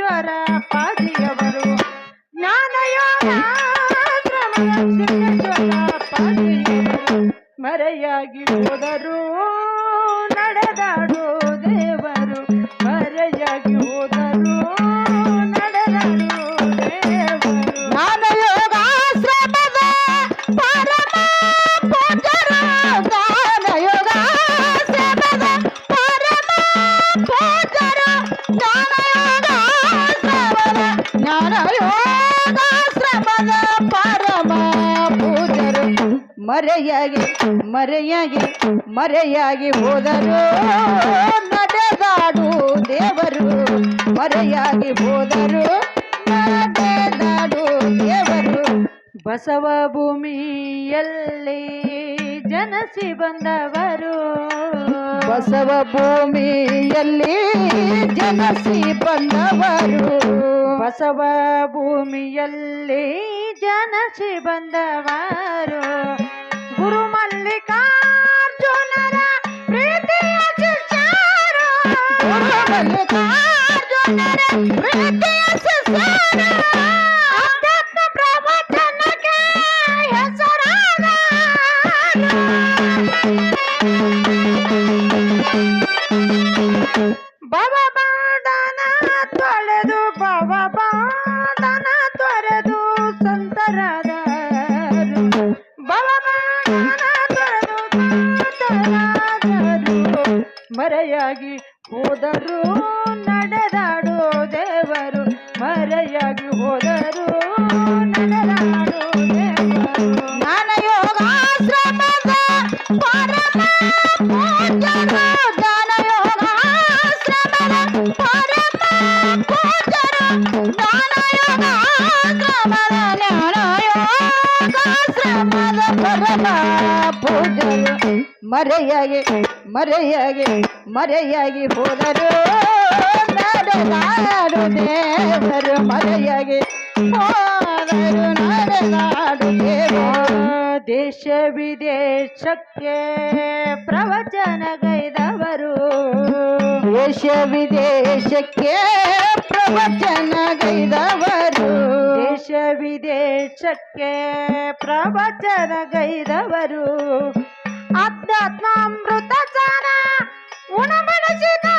ಈಶ್ವರ ಪಾದಿಯವರು. ಮರೆಯಾಗಿ ಹೋದರು ನಡೆದಾಡು ದೇವರು. ಮರೆಯಾಗಿ ಹೋದರು ನಡೆದಾಡು ದೇವರು. ಜ್ಞಾನಯೋಗಾಶ್ರಮದ ಪಾರ ಮರೆಯಾಗಿ ಮರೆಯಾಗಿ ಮರೆಯಾಗಿ ಹೋದರು. ನಡೆದಾಡು ದೇವರು ಮರೆಯಾಗಿ ಹೋದರು. ನಡೆದಾಡು ದೇವರು ಬಸವ ಭೂಮಿಯಲ್ಲಿ ಜನಸಿ ಬಂದವರು. ಬಸವ ಭೂಮಿಯಲ್ಲಿ ಜನಸಿ ಬಂದವರು. ಬಸವ ಭೂಮಿಯಲ್ಲಿ ಜನಸಿ ಬಂದವರು. ಗುರು ಮಲ್ಲಿಕಾರ್ಜುನರ ಪ್ರೀತಿಯ ಶಿಷ್ಯರು ಗುರು ಮಲ್ಲಿಕಾರ್ಜುನರ ಪ್ರೀತಿಯ ಶಿಷ್ಯರು ಪೂಜ್ಯರು ಮರೆಯಾಗಿ ಮರೆಯಾಗಿ ಮರೆಯಾಗಿ ಹೋದರು. ನಡೆದಾಡು ದೇವರು ಮರೆಯಾಗಿ ಹೋದರು. ನಡೆದಾಡು ದೇವರು ದೇಶ ವಿದೇಶಕ್ಕೆ ಪ್ರವಚನಗೈದವರು ದೇಶ ವಿದೇಶಕ್ಕೆ ಪ್ರವಚನಗೈದವರು ದೇಶ ವಿದೇಶಕ್ಕೆ ಪ್ರವಚನಗೈದವರು ಅಧ್ಯಾತ್ಮಾಮೃತ ಸಾರ ಉಣಮನಸಿದವರು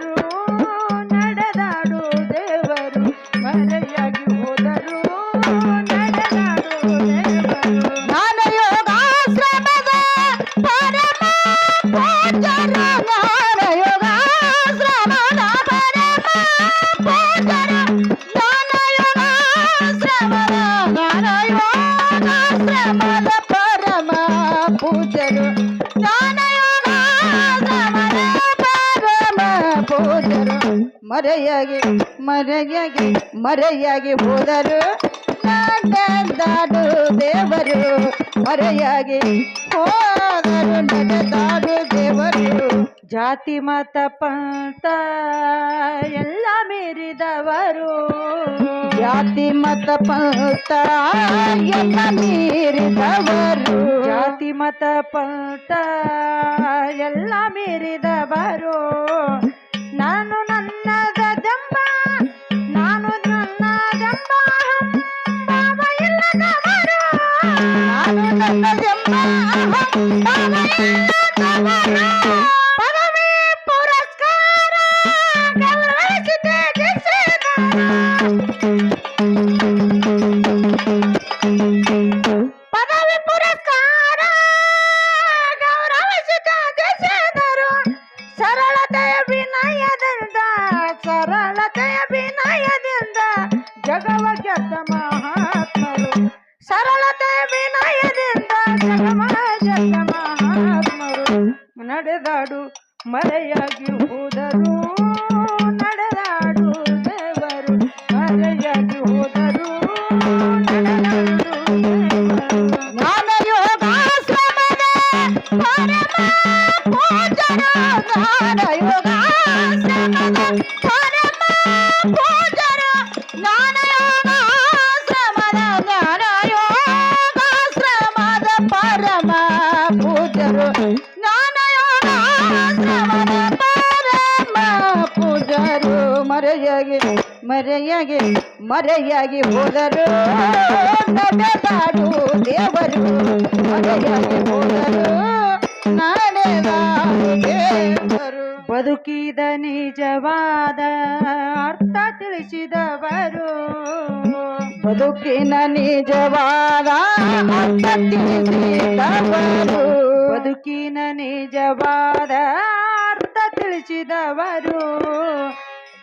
ಮರೆಯಾಗಿ ಮರೆಯಾಗಿ ಮರೆಯಾಗಿ ಹೋದರು. ನಡೆದಾಡು ದೇವರು, ಮರೆಯಾಗಿ ಹೋದರು ನಡೆದಾಡು ದೇವರು. ಜಾತಿ, ಮತ, ಪಂಥ ಎಲ್ಲ ಮೀರಿದವರು. ಜಾತಿ, ಮತ, ಪಂಥ ಎಲ್ಲ ಮೀರಿದವರು. ಜಾತಿ, ಮತ, ಪಂಥ ಎಲ್ಲ ಮೀರಿದವರು. ನಾನು ಸರಳತೆಯ ವಿನಯದಿಂದ ಜಗವ ಗೆದ್ದ ನಡೆದಾಡು ಮರೆಯಾಗಿ ಮರೆಯಾಗಿ ಮರೆಯಾಗಿ ಹೋದರು. ನಡೆದಾಡು ದೇವರು, ಮರೆಯಾಗಿ ಹೋದರು. ಬದುಕಿದ ನಿಜವಾದ ಅರ್ಥ ತಿಳಿಸಿದವರು. ಬದುಕಿನ ನಿಜವಾದ ಅರ್ಥ ತಿಳಿಸಿದವರು. ಬದುಕಿನ ನಿಜವಾದ ಅರ್ಥ ತಿಳಿಸಿದವರು.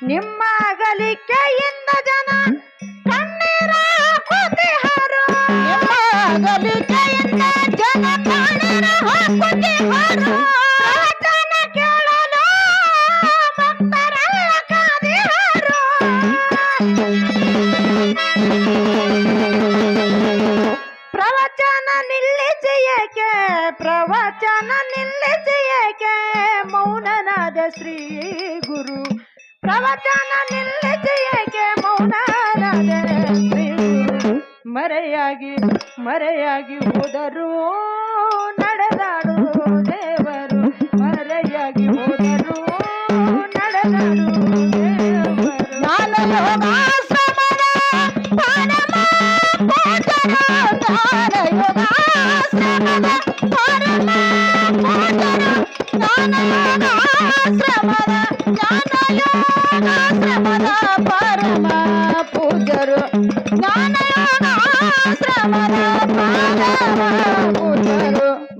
ನಿಮ್ಮ ಅಗಲಿಕೆಯಿಂದ ಜನ ಕಣ್ಣೀರ ಹಾಕುತ್ತಿಹಾರು ನಿಮ್ಮ ಅಗಲಿಕೆಯಿಂದ ಜನ ಕಣ್ಣೀರ ಹಾಕುತ್ತಿಹಾರು ಪ್ರವಚನ ಕೇಳಲು ಭಕ್ತರೆಲ್ಲ ಕಾದಿಹಾರು ಪ್ರವಚನ ನಿಲ್ಲಿಸಿ ಏಕೆ? ಪ್ರವಚನ ನಿಲ್ಲಿಸಿ ಏಕೆ? ಮೌನನಾದ ಶ್ರೀ ಗುರು ಪ್ರವಚನ ನಿಲ್ಲಿಸಿ ಏಕೆ ಮರೆಯಾಗಿ ಮರೆಯಾಗಿ ಹೋದರು ನಡೆದಾಡು ದೇವರು. ಮರೆಯಾಗಿ ಹೋದರು ನಡೆದಾಡು ದೇವರು.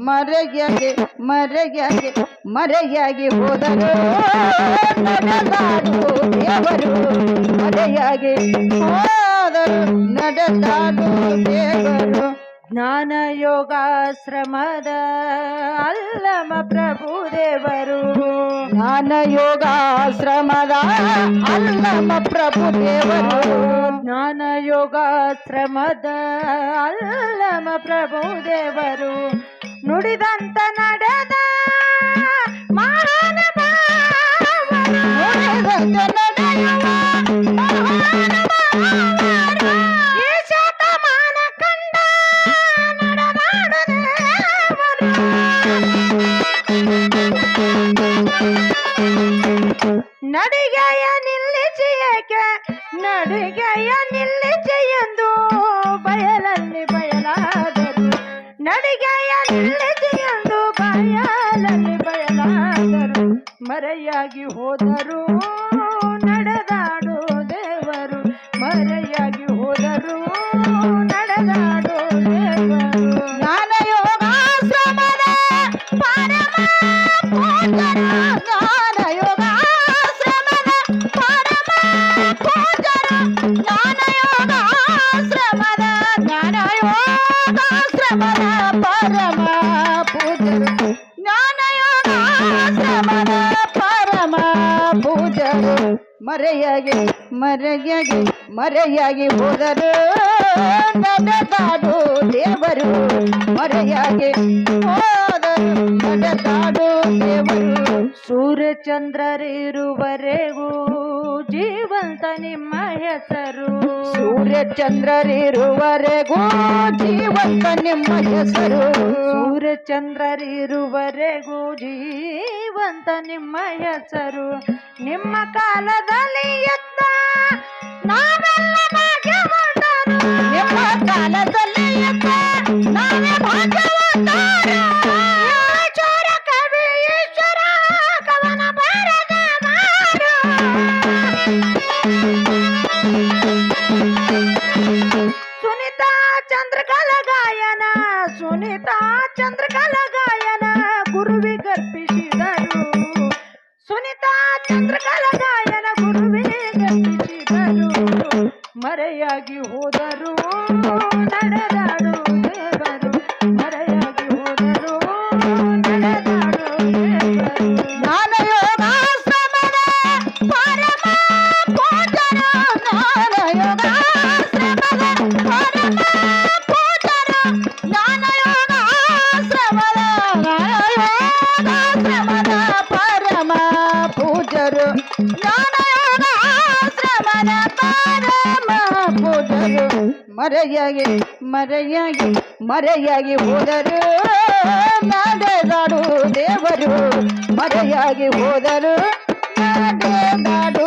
ಮರೆಯಾಗಿ ಮರೆಯಾಗಿ ಮರೆಯಾಗಿ ಹೋದರು. ನಡೆದಾಡು ದೇವರು, ಮರೆಯಾಗಿ ಹೋದರು. ನಡೆದಾಡು ದೇವರು. ಜ್ಞಾನ ಯೋಗಾಶ್ರಮದ ಅಲ್ಲಮ ಪ್ರಭು ದೇವರು. ಜ್ಞಾನ ಯೋಗಾಶ್ರಮದ ಅಲ್ಲಮ ಪ್ರಭು ದೇವರು. ಜ್ಞಾನ ಯೋಗಾಶ್ರಮದ ಅಲ್ಲಮ ಪ್ರಭು ದೇವರು. ನುಡಿದಂತ ನಡೆದ ಮರೆಯಾಗಿ ಹೋದರು ಮರೆಯಾಗಿ ಮರೆಯಾಗಿ ಮರೆಯಾಗಿ ಹೋದರು. ನಡೆದಾಡು ದೇವರು, ಮರೆಯಾಗಿ ಹೋದರು. ನಡೆದಾಡು ದೇವರು, ಸೂರ್ಯಚಂದ್ರರಿರುವರೆಗೂ ಜೀವಂತ ನಿಮ್ಮ ಹೆಸರು. ಸೂರ್ಯಚಂದ್ರರಿರುವರೆಗೂ ಜೀವಂತ ನಿಮ್ಮ ಹೆಸರು. ಸೂರ್ಯಚಂದ್ರರಿರುವರೆಗೂ ಜೀವಂತ ನಿಮ್ಮ ಹೆಸರು ನಿಮ್ಮ ಕಾಲದಲ್ಲಿ ಎತ್ತ ನಾವೆಲ್ಲ ಭಾಗ್ಯವಂತರು ನಿಮ್ಮ ಕಾಲದಲ್ಲಿ ಎತ್ತ ನಾವೇ ಭಾಗ್ಯವಂತರು ಈಶ್ವರ ಕವಿ ಈಶ್ವರ ಕವನ ಬರೆದ ಸುನಿತಾ ಚಂದ್ರಕಲ ಗಾಯನ ಸುನಿತಾ ಚಂದ್ರಕಲ ಗಾಯನ ಗುರುವಿಗರ್ಪಿಸಿದರು ಮರೆಯಾಗಿ ಹೋದರು ನಡೆದಾಡು. ಮರೆಯಾಗಿ ಮರೆಯಾಗಿ ಮರೆಯಾಗಿ ಹೋದರು. ನಡೆದಾಡು ದೇವರು ಮರೆಯಾಗಿ ಹೋದರು. ನಡೆದಾಡು